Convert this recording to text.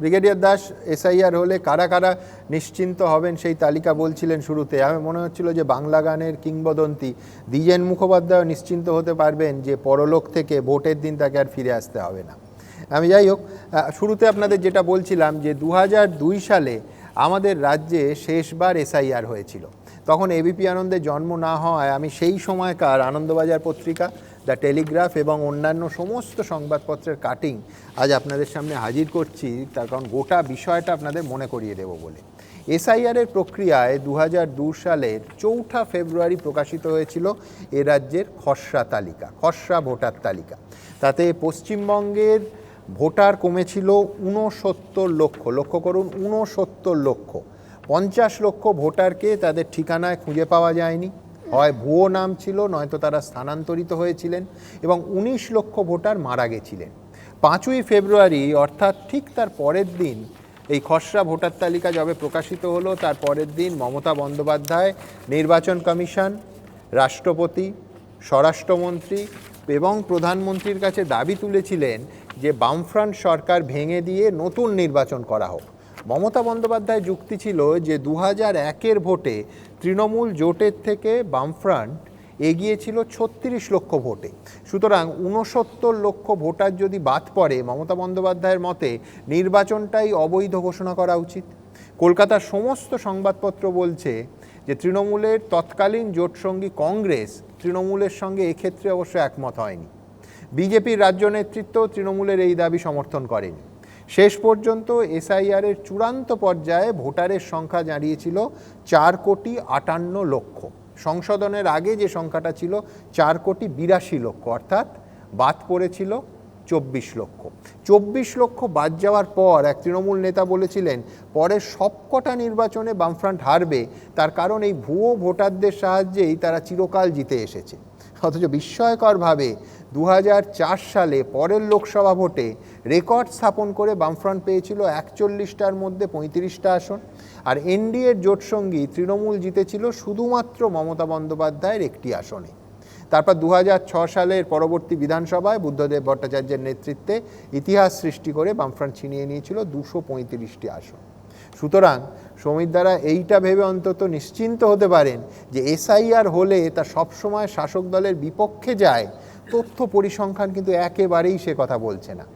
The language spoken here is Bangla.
ব্রিগেডিয়ার দাস, এসআইআর হলে কারা কারা নিশ্চিন্ত হবেন সেই তালিকা বলছিলেন শুরুতে। আমি মনে হচ্ছিল যে বাংলা গানের কিংবদন্তি দ্বিজেন মুখোপাধ্যায় নিশ্চিন্ত হতে পারবেন যে পরলোক থেকে ভোটের দিন তাকে আর ফিরে আসতে হবে না। আমি যাই হোক শুরুতে আপনাদের যেটা বলছিলাম যে দু সালে আমাদের রাজ্যে শেষবার এসআইআর হয়েছিল। তখন এবিপি আনন্দে জন্ম না হওয়ায় আমি সেই সময়কার আনন্দবাজার পত্রিকা দ্য টেলিগ্রাফ এবং অন্যান্য সমস্ত সংবাদপত্রের কাটিং আজ আপনাদের সামনে হাজির করছি, তার কারণ গোটা বিষয়টা আপনাদের মনে করিয়ে দেব বলে। এসআইআরের প্রক্রিয়ায় দু সালের চৌঠা ফেব্রুয়ারি প্রকাশিত হয়েছিল এ রাজ্যের খসড়া তালিকা, খসড়া ভোটার তালিকা। তাতে পশ্চিমবঙ্গের ভোটার কমেছিল ঊনসত্তর লক্ষ, লক্ষ্য করুন, ঊনসত্তর লক্ষ। পঞ্চাশ লক্ষ ভোটারকে তাদের ঠিকানায় খুঁজে পাওয়া যায়নি। হয় ভুয়ো নাম ছিল, নয়তো তারা স্থানান্তরিত হয়েছিলেন এবং উনিশ লক্ষ ভোটার মারা গেছিলেন। পাঁচই ফেব্রুয়ারি, অর্থাৎ ঠিক তার পরের দিন, এই খসড়া ভোটার তালিকা যবে প্রকাশিত হলো, তার পরের দিন মমতা বন্দ্যোপাধ্যায়, নির্বাচন কমিশন, রাষ্ট্রপতি, স্বরাষ্ট্রমন্ত্রী এবং প্রধানমন্ত্রীর কাছে দাবি তুলেছিলেন যে বামফ্রন্ট সরকার ভেঙে দিয়ে নতুন নির্বাচন করা হোক। মমতা বন্দ্যোপাধ্যায় যুক্তি ছিল যে দু হাজার একের ভোটে তৃণমূল জোটের থেকে বামফ্রন্ট এগিয়ে ছিল ছত্রিশ লক্ষ ভোটে। সুতরাং ঊনসত্তর লক্ষ ভোটার যদি বাদ পড়ে, মমতা বন্দ্যোপাধ্যায়ের মতে নির্বাচনটাই অবৈধ ঘোষণা করা উচিত। কলকাতার সমস্ত সংবাদপত্র বলছে যে তৃণমূলের তৎকালীন জোটসঙ্গী কংগ্রেস তৃণমূলের সঙ্গে এক্ষেত্রে অবশ্য একমত হয়নি। বিজেপির রাজ্য নেতৃত্ব তৃণমূলের এই দাবি সমর্থন করেনি। শেষ পর্যন্ত এসআইআরের চূড়ান্ত পর্যায়ে ভোটারের সংখ্যা দাঁড়িয়েছিল চার কোটি আটান্ন লক্ষ। সংশোধনের আগে যে সংখ্যাটা ছিল চার কোটি বিরাশি লক্ষ, অর্থাৎ বাদ পড়েছিল চব্বিশ লক্ষ। চব্বিশ লক্ষ বাদ যাওয়ার পর এক তৃণমূল নেতা বলেছিলেন পরের সবকটা নির্বাচনে বামফ্রন্ট হারবে, তার কারণ এই ভুয়ো ভোটারদের সাহায্যেই তারা চিরকাল জিতে এসেছে। অথচ বিস্ময়করভাবে দু হাজার চার সালে পরের লোকসভা ভোটে রেকর্ড স্থাপন করে বামফ্রন্ট পেয়েছিল একচল্লিশটার মধ্যে পঁয়ত্রিশটা আসন। আর এনডিএর জোটসঙ্গী তৃণমূল জিতেছিল শুধুমাত্র মমতা বন্দ্যোপাধ্যায়ের একটি আসনে। তারপর দু সালের পরবর্তী বিধানসভায় বুদ্ধদেব ভট্টাচার্যের নেতৃত্বে ইতিহাস সৃষ্টি করে বামফ্রন্ট ছিনিয়ে নিয়েছিল দুশো পঁয়ত্রিশটি আসন। সুতরাং সমীর দ্বারা এইটা ভেবে অন্তত নিশ্চিন্ত হতে পারেন যে এসআইআর হলে তা সবসময় শাসক দলের বিপক্ষে যায়, তথ্য পরিসংখ্যান কিন্তু একেবারেই সে কথা বলছে না।